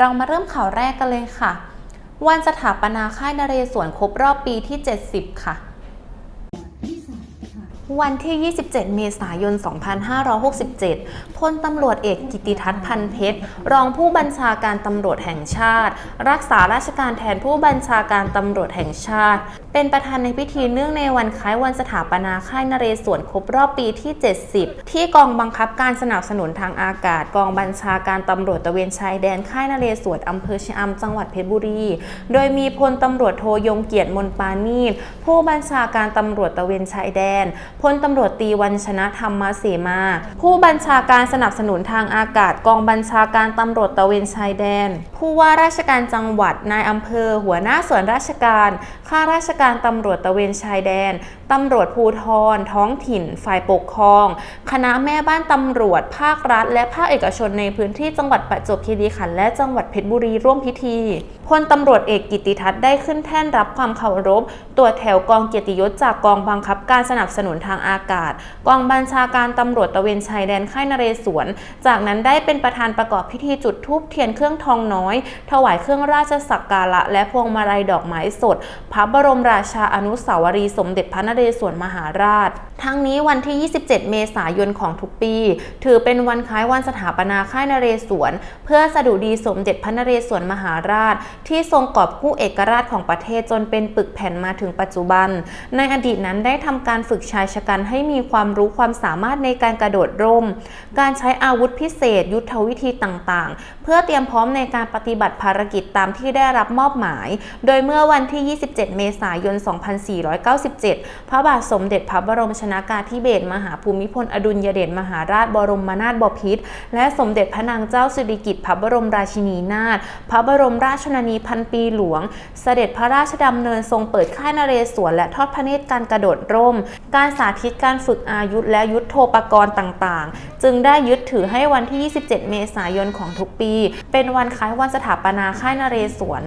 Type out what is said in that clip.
เรามาเริ่มข่าวแรกกันเลยค่ะ วันสถาปนาค่ายนเรศวรครบรอบปีที่ 70 ค่ะ วันที่ 27 เมษายน 2567 พลตำรวจเอกกิติทัศน์พันเพชร รองผู้บัญชาการตำรวจแห่งชาติ รักษาราชการแทนผู้บัญชาการตำรวจแห่งชาติ เป็นประธานในพิธีเนื่องในวันคล้ายวันสถาปนาค่ายนเรศวรครบรอบปีที่ 70 ที่กองบังคับการสนับสนุนทางอากาศ กองบัญชาการตำรวจตะเวนชายแดนค่ายนเรศวรอำเภอชะอำจังหวัดเพชรบุรี โดยมีพลตำรวจโทยงเกียรติมนปานีผู้บัญชาการตำรวจตะเวนชายแดนพลตำรวจตีวันชนะธรรมเสมา ผู้บัญชาการสนับสนุนทางอากาศกองบัญชาการตำรวจตะเวนชายแดน ผู้ว่าราชการจังหวัดนายอำเภอ หัวหน้าส่วนราชการ ข้าราชการตำรวจตะเวนชายแดนตำรวจภูธรท้องถิ่น ฝ่ายปกครอง คณะแม่บ้านตำรวจ ภาครัฐ และภาคเอกชนในพื้นที่จังหวัดประจวบคีรีขันธ์และจังหวัดเพชรบุรีร่วมพิธีพลตำรวจเอกกิติทัศน์ได้ขึ้นแท่นรับความเคารพ ตัวแถวกองเกียรติยศจากกองบังคับการสนับสนุนทางอากาศ กองบัญชาการตำรวจตะเวนชายแดนค่ายนเรศวร จากนั้นได้เป็นประธานประกอบพิธีจุดธูปเทียนเครื่องทองน้อย ถวายเครื่องราชสักการะ และพวงมาลัยดอกไม้สด พระบรมราชาอนุสาวรีย์สมเด็จพระนเรศวรมหาราช ทั้งนี้วันที่ 27 เมษายนของทุกปี ถือเป็นวันคล้ายวันสถาปนาค่ายนเรศวร เพื่อสดุดีสมเด็จพระนเรศวรมหาราช ที่ทรงกอบกู้เอกราชของประเทศจนเป็นปึกแผ่นมาถึงปัจจุบัน ในอดีตนั้นได้ทำการฝึกชายชกันให้มีความรู้ความสามารถในการกระโดดร่ม การใช้อาวุธพิเศษ ยุทธวิธีต่างๆ เพื่อเตรียมพร้อมในการปฏิบัติภารกิจตามที่ได้รับมอบหมาย โดยเมื่อวันที่ 27 เมษายน 2497 พระบาทสมเด็จพระบรมชนากาธิเบศรมหาภูมิพลอดุลยเดชมหาราชบรมนาถบพิตรและสมเด็จพระนางเจ้าสิริกิติ์พระบรมราชินีนาถพระบรมราชชนนีพันปีหลวง เสด็จพระราชดำเนินทรงเปิดค่ายนเรศวรและทอดพระเนตรการกระโดดร่ม การสาธิตการฝึกอายุธและยุทโธปกรณ์ต่างๆ จึงได้ยึดถือให้วันที่ 27 เมษายนของทุกปี เป็นวันคล้ายวันสถาปนาค่ายนเรศวร